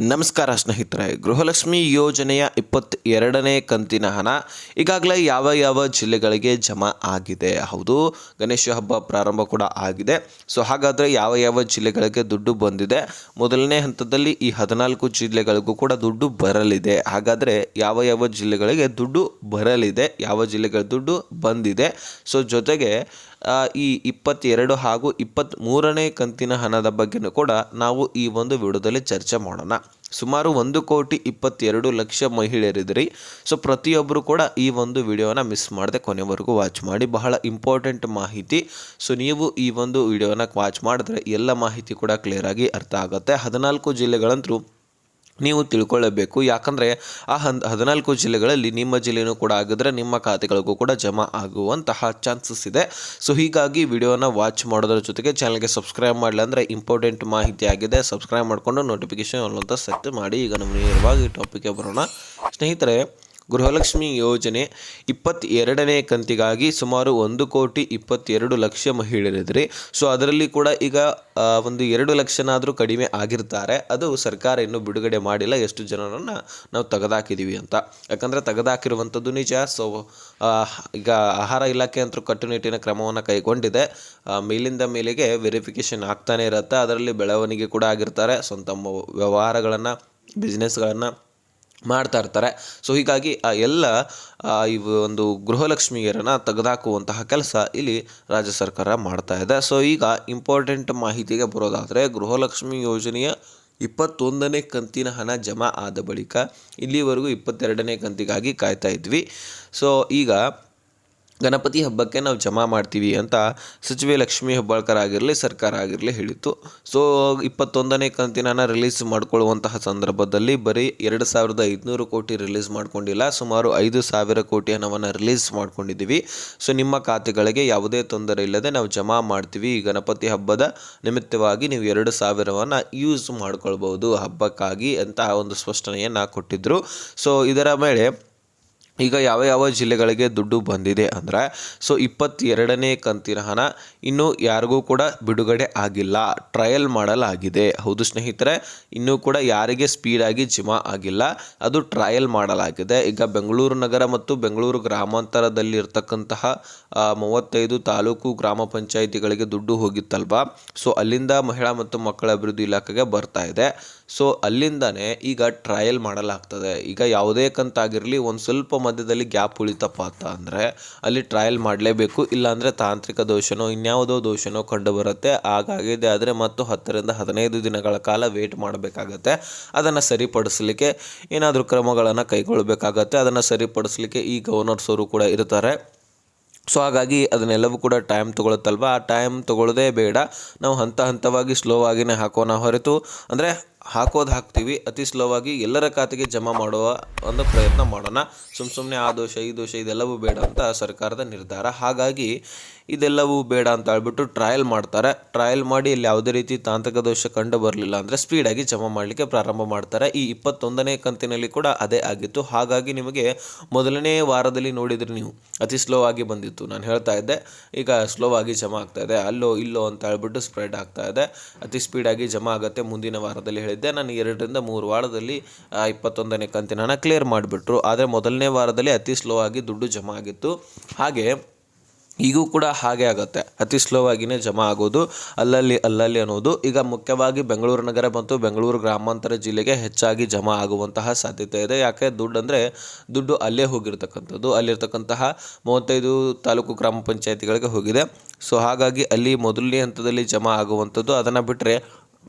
ನಮಸ್ಕಾರ ಸ್ನೇಹಿತರೆ, ಗೃಹಲಕ್ಷ್ಮಿ ಯೋಜನೆಯ ಇಪ್ಪತ್ತೆರಡನೇ ಕಂತಿನ ಹಣ ಈಗಾಗಲೇ ಯಾವ ಯಾವ ಜಿಲ್ಲೆಗಳಿಗೆ ಜಮಾ ಆಗಿದೆ? ಹೌದು, ಗಣೇಶ ಹಬ್ಬ ಪ್ರಾರಂಭ ಕೂಡ ಆಗಿದೆ. ಸೊ, ಹಾಗಾದರೆ ಯಾವ ಯಾವ ಜಿಲ್ಲೆಗಳಿಗೆ ದುಡ್ಡು ಬಂದಿದೆ? ಮೊದಲನೇ ಹಂತದಲ್ಲಿ ಈ ಹದಿನಾಲ್ಕು ಜಿಲ್ಲೆಗಳಿಗೂ ಕೂಡ ದುಡ್ಡು ಬರಲಿದೆ. ಹಾಗಾದರೆ ಯಾವ ಯಾವ ಜಿಲ್ಲೆಗಳಿಗೆ ದುಡ್ಡು ಬರಲಿದೆ? ಯಾವ ಜಿಲ್ಲೆಗಳ ದುಡ್ಡು ಬಂದಿದೆ? ಸೊ, ಜೊತೆಗೆ ಈ ಇಪ್ಪತ್ತೆರಡು ಹಾಗೂ ಇಪ್ಪತ್ತ್ಮೂರನೇ ಕಂತಿನ ಹಣದ ಬಗ್ಗೆನೂ ಕೂಡ ನಾವು ಈ ಒಂದು ವಿಡಿಯೋದಲ್ಲಿ ಚರ್ಚೆ ಮಾಡೋಣ. ಸುಮಾರು ಒಂದು ಕೋಟಿ ಇಪ್ಪತ್ತೆರಡು ಲಕ್ಷ ಮಹಿಳೆಯರಿದ್ರಿ ಸೊ, ಪ್ರತಿಯೊಬ್ಬರು ಕೂಡ ಈ ಒಂದು ವಿಡಿಯೋನ ಮಿಸ್ ಮಾಡದೆ ಕೊನೆವರೆಗೂ ವಾಚ್ ಮಾಡಿ. ಬಹಳ ಇಂಪಾರ್ಟೆಂಟ್ ಮಾಹಿತಿ. ಸೊ, ನೀವು ಈ ಒಂದು ವಿಡಿಯೋನ ವಾಚ್ ಮಾಡಿದ್ರೆ ಎಲ್ಲ ಮಾಹಿತಿ ಕೂಡ ಕ್ಲಿಯರ್ ಆಗಿ ಅರ್ಥ ಆಗುತ್ತೆ. ಹದಿನಾಲ್ಕು ಜಿಲ್ಲೆಗಳಂತರೂ ನೀವು ತಿಳ್ಕೊಳ್ಳಬೇಕು. ಯಾಕಂದರೆ ಆ ಹನ್, ಹದಿನಾಲ್ಕು ಜಿಲ್ಲೆಗಳಲ್ಲಿ ನಿಮ್ಮ ಜಿಲ್ಲೆನೂ ಕೂಡ ಆಗಿದ್ರೆ ನಿಮ್ಮ ಖಾತೆಗಳಿಗೂ ಕೂಡ ಜಮಾ ಆಗುವಂತಹ ಚಾನ್ಸಸ್ ಇದೆ. ಸೊ, ಹೀಗಾಗಿ ವಿಡಿಯೋನ ವಾಚ್ ಮಾಡೋದ್ರ ಜೊತೆಗೆ ಚಾನಲ್ಗೆ ಸಬ್ಸ್ಕ್ರೈಬ್ ಮಾಡಲಿ ಅಂದರೆ ಇಂಪಾರ್ಟೆಂಟ್ ಮಾಹಿತಿ ಆಗಿದೆ. ಸಬ್ಸ್ಕ್ರೈಬ್ ಮಾಡಿಕೊಂಡು ನೋಟಿಫಿಕೇಶನ್ ಅನ್ನೋಂಥ ಸೆಟ್ ಮಾಡಿ. ಈಗ ನಮ್ಮ ನೇರವಾಗಿ ಟಾಪಿಕ್ಗೆ ಬರೋಣ. ಸ್ನೇಹಿತರೆ ಗೃಹಲಕ್ಷ್ಮಿ ಯೋಜನೆ ಇಪ್ಪತ್ತೆರಡನೇ ಕಂತಿಗಾಗಿ ಸುಮಾರು ಒಂದು ಕೋಟಿ ಇಪ್ಪತ್ತೆರಡು ಲಕ್ಷ ಮಹಿಳೆಯರಿದ್ರಿ. ಸೊ ಅದರಲ್ಲಿ ಕೂಡ ಈಗ ಒಂದು ಎರಡು ಲಕ್ಷನಾದರೂ ಕಡಿಮೆ ಆಗಿರ್ತಾರೆ. ಅದು ಸರ್ಕಾರ ಇನ್ನೂ ಬಿಡುಗಡೆ ಮಾಡಿಲ್ಲ. ಎಷ್ಟು ಜನರನ್ನು ನಾವು ತೆಗೆದಾಕಿದ್ದೀವಿ ಅಂತ. ಯಾಕಂದರೆ ತೆಗೆದಾಕಿರುವಂಥದ್ದು ನಿಜ. ಸೊ ಈಗ ಆಹಾರ ಇಲಾಖೆ ಅಂತೂ ಕಟ್ಟುನಿಟ್ಟಿನ ಕ್ರಮವನ್ನು ಕೈಗೊಂಡಿದೆ. ಮೇಲಿಂದ ಮೇಲೆಗೆ ವೆರಿಫಿಕೇಷನ್ ಆಗ್ತಾನೆ ಇರುತ್ತೆ. ಅದರಲ್ಲಿ ಬೆಳವಣಿಗೆ ಕೂಡ ಆಗಿರ್ತಾರೆ. ಸ್ವಂತ ವ್ಯವಹಾರಗಳನ್ನು ಬಿಸ್ನೆಸ್ಗಳನ್ನು ಮಾಡ್ತಾ ಇರ್ತಾರೆ. ಸೊ ಹೀಗಾಗಿ, ಆ ಎಲ್ಲ ಈ ಒಂದು ಗೃಹಲಕ್ಷ್ಮಿಯರನ್ನು ತೆಗೆದುಹಾಕುವಂತಹ ಕೆಲಸ ಇಲ್ಲಿ ರಾಜ್ಯ ಸರ್ಕಾರ ಮಾಡ್ತಾ ಇದೆ. ಸೊ ಈಗ ಇಂಪಾರ್ಟೆಂಟ್ ಮಾಹಿತಿಗೆ ಬರೋದಾದರೆ, ಗೃಹಲಕ್ಷ್ಮಿ ಯೋಜನೆಯ ಇಪ್ಪತ್ತೊಂದನೇ ಕಂತಿನ ಹಣ ಜಮಾ ಆದ ಬಳಿಕ ಇಲ್ಲಿವರೆಗೂ ಇಪ್ಪತ್ತೆರಡನೇ ಕಂತಿಗಾಗಿ ಕಾಯ್ತಾ ಇದ್ವಿ. ಸೊ ಈಗ ಗಣಪತಿ ಹಬ್ಬಕ್ಕೆ ನಾವು ಜಮಾ ಮಾಡ್ತೀವಿ ಅಂತ ಸಚಿವೆ ಲಕ್ಷ್ಮೀ ಹೆಬ್ಬಾಳ್ಕರ್ ಆಗಿರಲಿ, ಸರ್ಕಾರ ಆಗಿರಲಿ ಹೇಳಿತ್ತು. ಸೊ ಇಪ್ಪತ್ತೊಂದನೇ ಕಂತಿನ ರಿಲೀಸ್ ಮಾಡಿಕೊಳ್ಳುವಂತಹ ಸಂದರ್ಭದಲ್ಲಿ ಬರೀ ಎರಡು ಸಾವಿರದ ಐದುನೂರು ಕೋಟಿ ರಿಲೀಸ್ ಮಾಡಿಕೊಂಡಿಲ್ಲ, ಸುಮಾರು ಐದು ಸಾವಿರ ಕೋಟಿ ಹಣವನ್ನು ರಿಲೀಸ್ ಮಾಡ್ಕೊಂಡಿದ್ದೀವಿ. ಸೊ ನಿಮ್ಮ ಖಾತೆಗಳಿಗೆ ಯಾವುದೇ ತೊಂದರೆ ಇಲ್ಲದೆ ನಾವು ಜಮಾ ಮಾಡ್ತೀವಿ. ಈ ಗಣಪತಿ ಹಬ್ಬದ ನಿಮಿತ್ತವಾಗಿ ನೀವು ಎರಡು ಸಾವಿರವನ್ನು ಯೂಸ್ ಮಾಡ್ಕೊಳ್ಬೋದು ಹಬ್ಬಕ್ಕಾಗಿ ಅಂತ ಒಂದು ಸ್ಪಷ್ಟನೆಯನ್ನು ಕೊಟ್ಟಿದ್ದರು ಸೊ ಇದರ ಮೇಲೆ ಈಗ ಯಾವ ಯಾವ ಜಿಲ್ಲೆಗಳಿಗೆ ದುಡ್ಡು ಬಂದಿದೆ ಅಂದರೆ, ಸೊ ಇಪ್ಪತ್ತೆರಡನೇ ಕಂತಿನ ಹಣ ಇನ್ನೂ ಯಾರಿಗೂ ಕೂಡ ಬಿಡುಗಡೆ ಆಗಿಲ್ಲ ಟ್ರಯಲ್ ಮಾಡಲಾಗಿದೆ. ಹೌದು ಸ್ನೇಹಿತರೆ, ಇನ್ನೂ ಕೂಡ ಯಾರಿಗೆ ಸ್ಪೀಡಾಗಿ ಜಮಾ ಆಗಿಲ್ಲ, ಅದು ಟ್ರಯಲ್ ಮಾಡಲಾಗಿದೆ. ಈಗ ಬೆಂಗಳೂರು ನಗರ ಮತ್ತು ಬೆಂಗಳೂರು ಗ್ರಾಮಾಂತರದಲ್ಲಿರ್ತಕ್ಕಂತಹ ಮೂವತ್ತೈದು ತಾಲೂಕು ಗ್ರಾಮ ಪಂಚಾಯಿತಿಗಳಿಗೆ ದುಡ್ಡು ಹೋಗಿತ್ತಲ್ವಾ? ಸೊ ಅಲ್ಲಿಂದ ಮಹಿಳಾ ಮತ್ತು ಮಕ್ಕಳ ಅಭಿವೃದ್ಧಿ ಇಲಾಖೆಗೆ ಬರ್ತಾ ಇದೆ. ಸೊ ಅಲ್ಲಿಂದನೇ ಈಗ ಟ್ರಯಲ್ ಮಾಡಲಾಗ್ತದೆ. ಈಗ ಯಾವುದೇ ಕಂತಾಗಿರಲಿ, ಒಂದು ಸ್ವಲ್ಪ ಮಧ್ಯದಲ್ಲಿ ಗ್ಯಾಪ್ ಉಳಿತಪ್ಪ ಅಂತ ಅಂದರೆ, ಅಲ್ಲಿ ಟ್ರಯಲ್ ಮಾಡಲೇಬೇಕು. ಇಲ್ಲಾಂದರೆ ತಾಂತ್ರಿಕ ದೋಷನೋ, ಇನ್ಯಾವುದೋ ದೋಷನೋ ಕಂಡು ಬರುತ್ತೆ ಹಾಗಾಗಿದೆ ಆದರೆ ಮತ್ತು ಹತ್ತರಿಂದ ಹದಿನೈದು ದಿನಗಳ ಕಾಲ ವೇಟ್ ಮಾಡಬೇಕಾಗತ್ತೆ. ಅದನ್ನು ಸರಿಪಡಿಸಲಿಕ್ಕೆ ಏನಾದರೂ ಕ್ರಮಗಳನ್ನು ಕೈಗೊಳ್ಳಬೇಕಾಗತ್ತೆ ಅದನ್ನು ಸರಿಪಡಿಸಲಿಕ್ಕೆ ಈ ಗವರ್ನರ್ಸ್ ಅವರು ಕೂಡ ಇರ್ತಾರೆ. ಸೊ ಹಾಗಾಗಿ ಅದನ್ನೆಲ್ಲವೂ ಕೂಡ ಟೈಮ್ ತೊಗೊಳುತ್ತಲ್ವ? ಆ ಟೈಮ್ ತೊಗೊಳ್ಳೋದೇ ಬೇಡ. ನಾವು ಹಂತ ಹಂತವಾಗಿ ಸ್ಲೋ ಆಗಿನೇ ಹಾಕೋಣ ಹೊರತು. ಅಂದರೆ ಹಾಕೋದು ಹಾಕ್ತೀವಿ. ಅತಿ ಸ್ಲೋವಾಗಿ ಎಲ್ಲರ ಖಾತೆಗೆ ಜಮಾ ಮಾಡುವ ಒಂದು ಪ್ರಯತ್ನ ಮಾಡೋಣ. ಸುಮ್ಮ ಸುಮ್ಮನೆ ಆ ದೋಷ, ಈ ದೋಷ ಇದೆಲ್ಲವೂ ಬೇಡ ಅಂತ ಸರ್ಕಾರದ ನಿರ್ಧಾರ. ಹಾಗಾಗಿ ಇದೆಲ್ಲವೂ ಬೇಡ ಅಂತ ಹೇಳ್ಬಿಟ್ಟು ಟ್ರಯಲ್ ಮಾಡ್ತಾರೆ. ಟ್ರಯಲ್ ಮಾಡಿ ಇಲ್ಲಿ ಯಾವುದೇ ರೀತಿ ತಾಂತ್ರಿಕ ದೋಷ ಕಂಡು ಬರಲಿಲ್ಲ ಅಂದರೆ ಸ್ಪೀಡಾಗಿ ಜಮಾ ಮಾಡಲಿಕ್ಕೆ ಪ್ರಾರಂಭ ಮಾಡ್ತಾರೆ. ಈ ಇಪ್ಪತ್ತೊಂದನೇ ಕಂತಿನಲ್ಲಿ ಕೂಡ ಅದೇ ಆಗಿತ್ತು. ಹಾಗಾಗಿ ನಿಮಗೆ ಮೊದಲನೇ ವಾರದಲ್ಲಿ ನೋಡಿದರೆ ನೀವು ಅತಿ ಸ್ಲೋ ಆಗಿ ಬಂದಿತ್ತು. ನಾನು ಹೇಳ್ತಾ ಇದ್ದೆ, ಈಗ ಸ್ಲೋ ಆಗಿ ಜಮಾ ಆಗ್ತಾ ಇದೆ. ಅಲ್ಲೋ ಇಲ್ಲೋ ಅಂತ ಹೇಳ್ಬಿಟ್ಟು ಸ್ಪ್ರೆಡ್ ಆಗ್ತಾ ಇದೆ. ಅತಿ ಸ್ಪೀಡಾಗಿ ಜಮಾ ಆಗುತ್ತೆ ಮುಂದಿನ ವಾರದಲ್ಲಿ ಹೇಳಿದ್ದೆ. ನಾನು ಎರಡರಿಂದ ಮೂರು ವಾರದಲ್ಲಿ ಇಪ್ಪತ್ತೊಂದನೇ ಕಂತಿನ ಹಣ ಕ್ಲಿಯರ್ ಮಾಡಿಬಿಟ್ರು. ಆದರೆ ಮೊದಲನೇ ವಾರದಲ್ಲಿ ಅತಿ ಸ್ಲೋ ಆಗಿ ದುಡ್ಡು ಜಮಾ ಆಗಿತ್ತು. ಹಾಗೆ ಈಗೂ ಕೂಡ ಹಾಗೆ ಆಗುತ್ತೆ. ಅತಿ ಸ್ಲೋ ಆಗಿನೇ ಜಮಾ ಆಗೋದು, ಅಲ್ಲಲ್ಲಿ ಅಲ್ಲಲ್ಲಿ ಅನ್ನೋದು. ಈಗ ಮುಖ್ಯವಾಗಿ ಬೆಂಗಳೂರು ನಗರ ಮತ್ತು ಬೆಂಗಳೂರು ಗ್ರಾಮಾಂತರ ಜಿಲ್ಲೆಗೆ ಹೆಚ್ಚಾಗಿ ಜಮಾ ಆಗುವಂತಹ ಸಾಧ್ಯತೆ ಇದೆ. ಯಾಕೆ? ದುಡ್ಡು ಅಂದರೆ ದುಡ್ಡು ಅಲ್ಲೇ ಹೋಗಿರ್ತಕ್ಕಂಥದ್ದು. ಅಲ್ಲಿರ್ತಕ್ಕಂತಹ ಮೂವತ್ತೈದು ತಾಲೂಕು ಗ್ರಾಮ ಪಂಚಾಯತಿಗಳಿಗೆ ಹೋಗಿದೆ. ಸೊ ಹಾಗಾಗಿ ಅಲ್ಲಿ ಮೊದಲನೇ ಹಂತದಲ್ಲಿ ಜಮಾ ಆಗುವಂಥದ್ದು, ಅದನ್ನು ಬಿಟ್ಟರೆ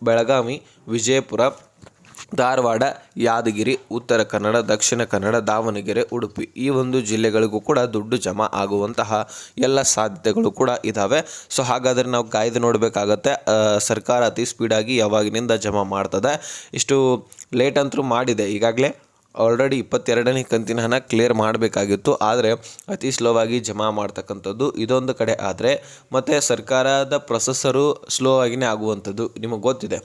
ಬೆಳಗಾವಿ, ವಿಜಯಪುರ, ಧಾರವಾಡ, ಯಾದಗಿರಿ, ಉತ್ತರ ಕನ್ನಡ, ದಕ್ಷಿಣ ಕನ್ನಡ, ದಾವಣಗೆರೆ, ಉಡುಪಿ ಈ ಒಂದು ಜಿಲ್ಲೆಗಳಿಗೂ ಕೂಡ ದುಡ್ಡು ಜಮಾ ಆಗುವಂತಹ ಎಲ್ಲ ಸಾಧ್ಯತೆಗಳು ಕೂಡ ಇದ್ದಾವೆ ಸೊ ಹಾಗಾದರೆ ನಾವು ಕಾಯ್ದು ನೋಡಬೇಕಾಗತ್ತೆ ಸರ್ಕಾರ ಅತಿ ಸ್ಪೀಡಾಗಿ ಯಾವಾಗಿನಿಂದ ಜಮಾ ಮಾಡ್ತದೆ. ಇಷ್ಟು ಲೇಟ್ ಅಂತೂ ಮಾಡಿದೆ ಈಗಾಗಲೇ. ಆಲ್ರೆಡಿ ಇಪ್ಪತ್ತೆರಡನೇ ಕಂತಿನ ಹಣ ಕ್ಲಿಯರ್ ಮಾಡಬೇಕಾಗಿತ್ತು. ಆದರೆ ಅತಿ ಸ್ಲೋವಾಗಿ ಜಮಾ ಮಾಡ್ತಕ್ಕಂಥದ್ದು ಇದೊಂದು ಕಡೆ. ಆದರೆ ಮತ್ತು ಸರ್ಕಾರದ ಪ್ರೊಸೆಸರು ಸ್ಲೋ ಆಗಿನೇ ಆಗುವಂಥದ್ದು ನಿಮಗೆ ಗೊತ್ತಿದೆ.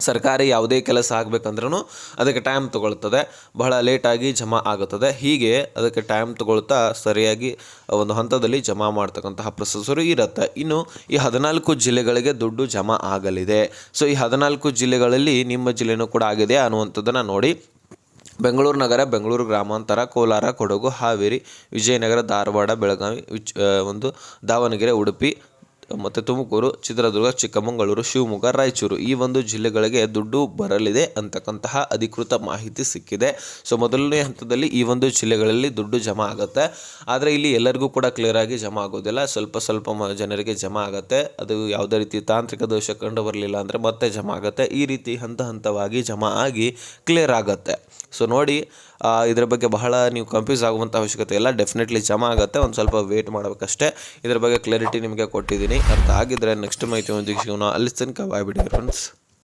ಸರ್ಕಾರಿ ಯಾವುದೇ ಕೆಲಸ ಆಗಬೇಕಂದ್ರೂ ಅದಕ್ಕೆ ಟೈಮ್ ತೊಗೊಳ್ತದೆ. ಬಹಳ ಲೇಟಾಗಿ ಜಮಾ ಆಗುತ್ತದೆ. ಹೀಗೆ ಅದಕ್ಕೆ ಟೈಮ್ ತೊಗೊಳ್ತಾ ಸರಿಯಾಗಿ ಒಂದು ಹಂತದಲ್ಲಿ ಜಮಾ ಮಾಡ್ತಕ್ಕಂತಹ ಪ್ರೊಸೆಸರು ಇರುತ್ತೆ. ಇನ್ನು ಈ ಹದಿನಾಲ್ಕು ಜಿಲ್ಲೆಗಳಿಗೆ ದುಡ್ಡು ಜಮಾ ಆಗಲಿದೆ. ಸೊ ಈ ಹದಿನಾಲ್ಕು ಜಿಲ್ಲೆಗಳಲ್ಲಿ ನಿಮ್ಮ ಜಿಲ್ಲೆನೂ ಕೂಡ ಆಗಿದೆ ಅನ್ನುವಂಥದ್ದನ್ನು ನೋಡಿ ಬೆಂಗಳೂರು ನಗರ, ಬೆಂಗಳೂರು ಗ್ರಾಮಾಂತರ, ಕೋಲಾರ, ಕೊಡಗು, ಹಾವೇರಿ, ವಿಜಯನಗರ, ಧಾರವಾಡ, ಬೆಳಗಾವಿ, ವಿಚ್ ಒಂದು ದಾವಣಗೆರೆ, ಉಡುಪಿ, ಮತ್ತು ತುಮಕೂರು, ಚಿತ್ರದುರ್ಗ, ಚಿಕ್ಕಮಗಳೂರು, ಶಿವಮೊಗ್ಗ, ರಾಯಚೂರು ಈ ಒಂದು ಜಿಲ್ಲೆಗಳಿಗೆ ದುಡ್ಡು ಬರಲಿದೆ ಅಂತಕ್ಕಂತಹ ಅಧಿಕೃತ ಮಾಹಿತಿ ಸಿಕ್ಕಿದೆ. ಸೊ, ಮೊದಲನೇ ಹಂತದಲ್ಲಿ ಈ ಒಂದು ಜಿಲ್ಲೆಗಳಲ್ಲಿ ದುಡ್ಡು ಜಮಾ ಆಗುತ್ತೆ. ಆದರೆ ಇಲ್ಲಿ ಎಲ್ಲರಿಗೂ ಕೂಡ ಕ್ಲಿಯರ್ ಆಗಿ ಜಮಾ ಆಗೋದಿಲ್ಲ. ಸ್ವಲ್ಪ ಸ್ವಲ್ಪ ಜನರಿಗೆ ಜಮಾ ಆಗುತ್ತೆ. ಅದು ಯಾವುದೇ ರೀತಿ ತಾಂತ್ರಿಕ ದೋಷ ಕಂಡು ಬರಲಿಲ್ಲ ಅಂದರೆ ಮತ್ತೆ ಜಮಾ ಆಗುತ್ತೆ. ಈ ರೀತಿ ಹಂತ ಹಂತವಾಗಿ ಜಮಾ ಆಗಿ ಕ್ಲಿಯರ್ ಆಗುತ್ತೆ. ಸೊ ನೋಡಿ ಇದ್ರ ಬಗ್ಗೆ ಬಹಳ ನೀವು ಕನ್ಫ್ಯೂಸ್ ಆಗುವಂಥ ಅವಶ್ಯಕತೆ ಇಲ್ಲ. ಡೆಫಿನೆಟ್ಲಿ ಜಮಾ ಆಗುತ್ತೆ. ಒಂದು ಸ್ವಲ್ಪ ವೇಟ್ ಮಾಡಬೇಕಷ್ಟೇ. ಇದ್ರ ಬಗ್ಗೆ ಕ್ಲಾರಿಟಿ ನಿಮಗೆ ಕೊಟ್ಟಿದ್ದೀನಿ. ಅರ್ಥ ಆಗಿದ್ರೆ ನೆಕ್ಸ್ಟ್ ಮಾಹಿತಿ ಒಂದಿಗೆ ಸಿಗೋಣ. ಅಲ್ಲಿ ತನಕ ಬಾಯ್ಬಿಡಿ ಫ್ರೆಂಡ್ಸ್